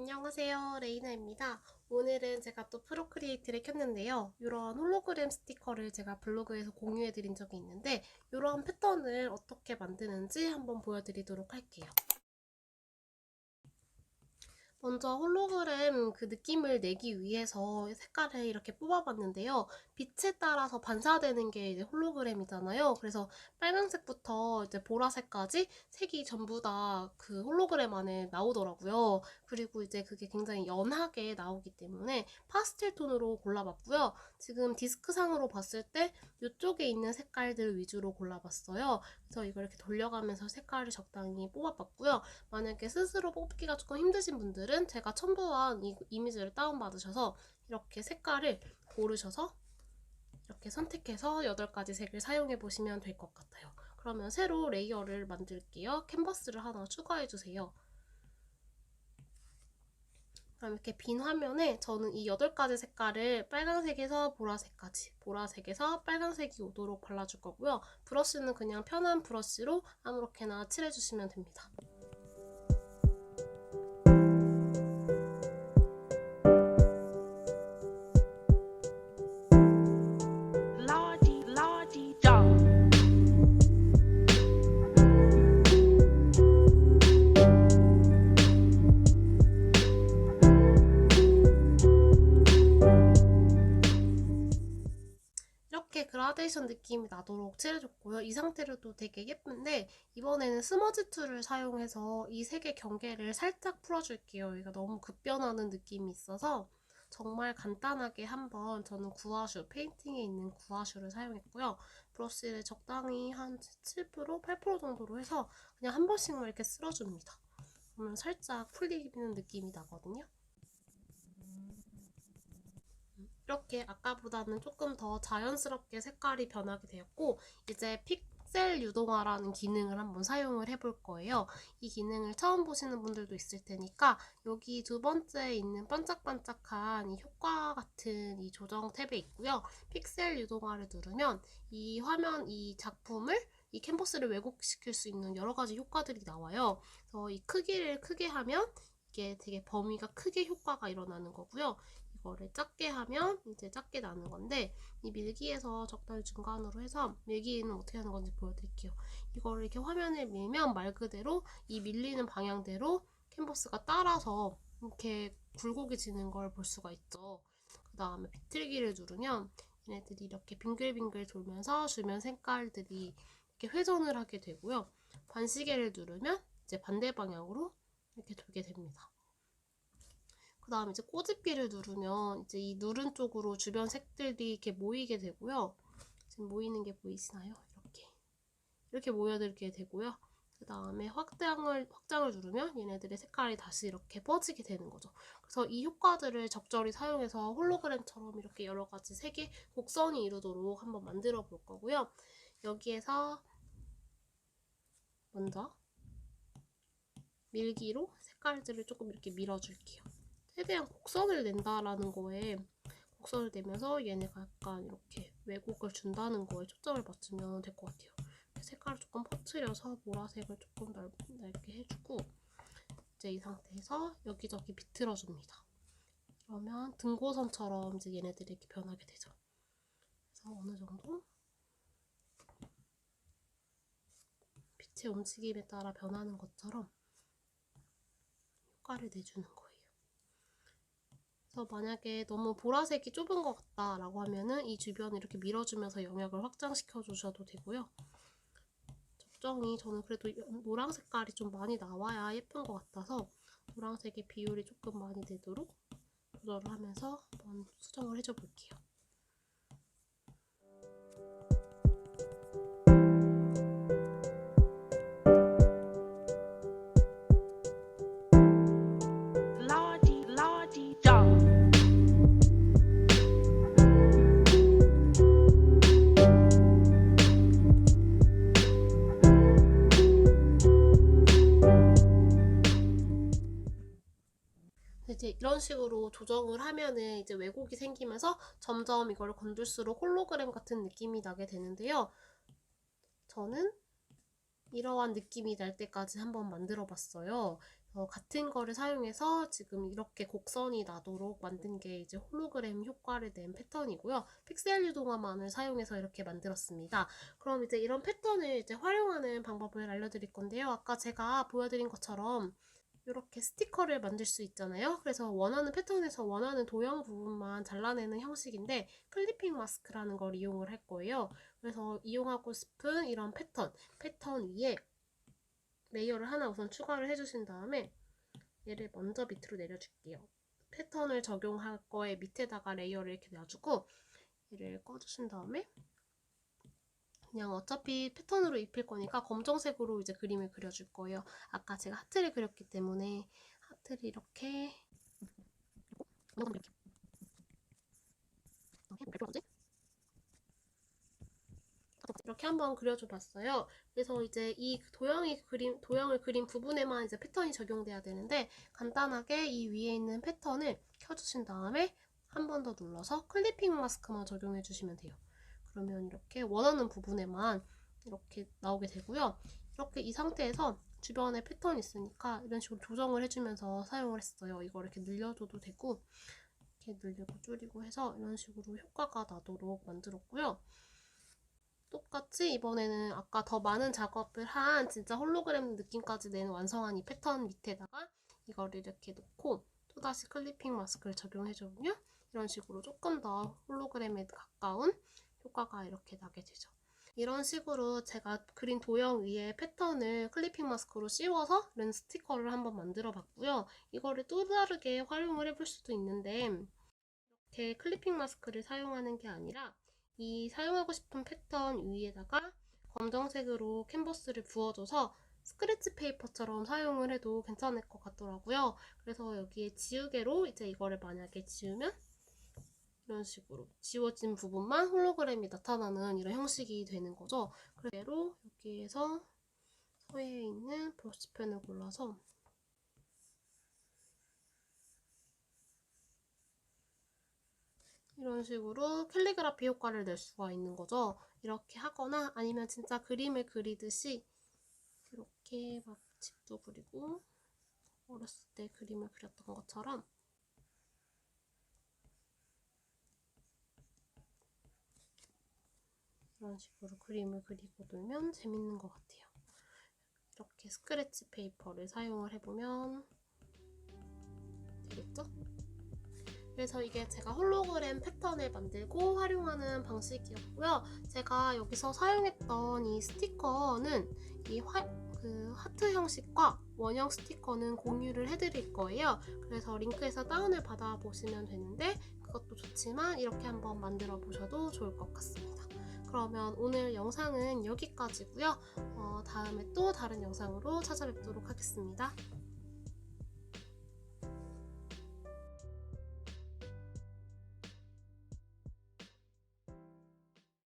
안녕하세요. 레이나입니다. 오늘은 제가 또 프로크리에이트를 켰는데요. 이런 홀로그램 스티커를 제가 블로그에서 공유해 드린 적이 있는데 이런 패턴을 어떻게 만드는지 한번 보여드리도록 할게요. 먼저 홀로그램 그 느낌을 내기 위해서 색깔을 이렇게 뽑아봤는데요. 빛에 따라서 반사되는 게 이제 홀로그램이잖아요. 그래서 빨간색부터 이제 보라색까지 색이 전부 다 그 홀로그램 안에 나오더라고요. 그리고 이제 그게 굉장히 연하게 나오기 때문에 파스텔 톤으로 골라봤고요. 지금 디스크상으로 봤을 때 이쪽에 있는 색깔들 위주로 골라봤어요. 그래서 이걸 이렇게 돌려가면서 색깔을 적당히 뽑아봤고요. 만약에 스스로 뽑기가 조금 힘드신 분들은 제가 첨부한 이 이미지를 다운받으셔서 이렇게 색깔을 고르셔서 이렇게 선택해서 8가지 색을 사용해 보시면 될 것 같아요. 그러면 새로 레이어를 만들게요. 캔버스를 하나 추가해 주세요. 그럼 이렇게 빈 화면에 저는 이 8가지 색깔을 빨간색에서 보라색까지 보라색에서 빨간색이 오도록 발라줄 거고요. 브러쉬는 그냥 편한 브러쉬로 아무렇게나 칠해주시면 됩니다. 그라데이션 느낌이 나도록 칠해줬고요. 이 상태로도 되게 예쁜데 이번에는 스머지 툴을 사용해서 이 색의 경계를 살짝 풀어줄게요. 여기가 너무 급변하는 느낌이 있어서 정말 간단하게 한번 저는 구아슈, 페인팅에 있는 구아슈를 사용했고요. 브러쉬를 적당히 한 7%, 8% 정도로 해서 그냥 한 번씩만 이렇게 쓸어줍니다. 그러면 살짝 풀리는 느낌이 나거든요. 이렇게 아까보다는 조금 더 자연스럽게 색깔이 변하게 되었고 이제 픽셀 유동화라는 기능을 한번 사용을 해볼 거예요. 이 기능을 처음 보시는 분들도 있을 테니까 여기 두 번째 있는 반짝반짝한 이 효과 같은 이 조정 탭에 있고요. 픽셀 유동화를 누르면 이 화면 이 작품을 이 캔버스를 왜곡시킬 수 있는 여러 가지 효과들이 나와요. 그래서 이 크기를 크게 하면 이게 되게 범위가 크게 효과가 일어나는 거고요. 이거를 작게 하면 이제 작게 나는 건데 이 밀기에서 적당히 중간으로 해서 밀기는 어떻게 하는 건지 보여드릴게요. 이거를 이렇게 화면에 밀면 말 그대로 이 밀리는 방향대로 캔버스가 따라서 이렇게 굴곡해지는 걸 볼 수가 있죠. 그 다음에 비틀기를 누르면 얘네들이 이렇게 빙글빙글 돌면서 주변 색깔들이 이렇게 회전을 하게 되고요. 반시계를 누르면 이제 반대 방향으로 이렇게 돌게 됩니다. 그 다음에 이제 꼬집기를 누르면 이제 이 누른 쪽으로 주변 색들이 이렇게 모이게 되고요. 지금 모이는 게 보이시나요? 이렇게. 이렇게 모여들게 되고요. 그 다음에 확장을, 확장을 누르면 얘네들의 색깔이 다시 이렇게 퍼지게 되는 거죠. 그래서 이 효과들을 적절히 사용해서 홀로그램처럼 이렇게 여러 가지 색의 곡선이 이루도록 한번 만들어 볼 거고요. 여기에서 먼저 밀기로 색깔들을 조금 이렇게 밀어줄게요. 최대한 곡선을 낸다라는 거에 곡선을 내면서 얘네가 약간 이렇게 왜곡을 준다는 거에 초점을 맞추면 될 것 같아요. 색깔을 조금 퍼트려서 보라색을 조금 넓, 넓게 해주고 이제 이 상태에서 여기저기 비틀어줍니다. 그러면 등고선처럼 이제 얘네들이 이렇게 변하게 되죠. 그래서 어느 정도 빛의 움직임에 따라 변하는 것처럼 효과를 내주는 거예요. 그래서 만약에 너무 보라색이 좁은 것 같다라고 하면은 이 주변을 이렇게 밀어주면서 영역을 확장시켜 주셔도 되고요. 적정히 저는 그래도 노랑 색깔이 좀 많이 나와야 예쁜 것 같아서 노란색의 비율이 조금 많이 되도록 조절을 하면서 한번 수정을 해줘 볼게요. 이제 이런 식으로 조정을 하면은 이제 왜곡이 생기면서 점점 이걸 건들수록 홀로그램 같은 느낌이 나게 되는데요. 저는 이러한 느낌이 날 때까지 한번 만들어 봤어요. 어, 같은 거를 사용해서 지금 이렇게 곡선이 나도록 만든 게 이제 홀로그램 효과를 낸 패턴이고요. 픽셀 유동화만을 사용해서 이렇게 만들었습니다. 그럼 이제 이런 패턴을 이제 활용하는 방법을 알려드릴 건데요. 아까 제가 보여드린 것처럼 이렇게 스티커를 만들 수 있잖아요. 그래서 원하는 패턴에서 원하는 도형 부분만 잘라내는 형식인데 클리핑 마스크라는 걸 이용을 할 거예요. 그래서 이용하고 싶은 이런 패턴, 패턴 위에 레이어를 하나 우선 추가를 해주신 다음에 얘를 먼저 밑으로 내려줄게요. 패턴을 적용할 거에 밑에다가 레이어를 이렇게 놔주고 얘를 꺼주신 다음에 그냥 어차피 패턴으로 입힐 거니까 검정색으로 이제 그림을 그려줄 거예요. 아까 제가 하트를 그렸기 때문에 하트를 이렇게 이렇게 한번 그려줘 봤어요. 그래서 이제 이 도형이 그림 도형을 그린 부분에만 이제 패턴이 적용돼야 되는데 간단하게 이 위에 있는 패턴을 켜주신 다음에 한 번 더 눌러서 클리핑 마스크만 적용해 주시면 돼요. 그러면 이렇게 원하는 부분에만 이렇게 나오게 되고요. 이렇게 이 상태에서 주변에 패턴이 있으니까 이런 식으로 조정을 해주면서 사용을 했어요. 이걸 이렇게 늘려줘도 되고 이렇게 늘리고 줄이고 해서 이런 식으로 효과가 나도록 만들었고요. 똑같이 이번에는 아까 더 많은 작업을 한 진짜 홀로그램 느낌까지 내는 완성한 이 패턴 밑에다가 이거를 이렇게 놓고 또다시 클리핑 마스크를 적용해주면 이런 식으로 조금 더 홀로그램에 가까운 효과가 이렇게 나게 되죠. 이런 식으로 제가 그린 도형 위에 패턴을 클리핑 마스크로 씌워서 이런 스티커를 한번 만들어 봤고요. 이거를 또 다르게 활용을 해볼 수도 있는데 이렇게 클리핑 마스크를 사용하는 게 아니라 이 사용하고 싶은 패턴 위에다가 검정색으로 캔버스를 부어줘서 스크래치 페이퍼처럼 사용을 해도 괜찮을 것 같더라고요. 그래서 여기에 지우개로 이제 이거를 만약에 지우면 이런 식으로 지워진 부분만 홀로그램이 나타나는 이런 형식이 되는 거죠. 그대로 여기에서 서해에 있는 브러쉬 펜을 골라서 이런 식으로 캘리그라피 효과를 낼 수가 있는 거죠. 이렇게 하거나 아니면 진짜 그림을 그리듯이 이렇게 막 집도 그리고 어렸을 때 그림을 그렸던 것처럼 이런 식으로 그림을 그리고 놀면 재밌는 것 같아요. 이렇게 스크래치 페이퍼를 사용을 해보면 되겠죠? 그래서 이게 제가 홀로그램 패턴을 만들고 활용하는 방식이었고요. 제가 여기서 사용했던 이 스티커는 이 화, 그 하트 형식과 원형 스티커는 공유를 해드릴 거예요. 그래서 링크에서 다운을 받아보시면 되는데 그것도 좋지만 이렇게 한번 만들어 보셔도 좋을 것 같습니다. 그러면 오늘 영상은 여기까지고요. 어, 다음에 또 다른 영상으로 찾아뵙도록 하겠습니다.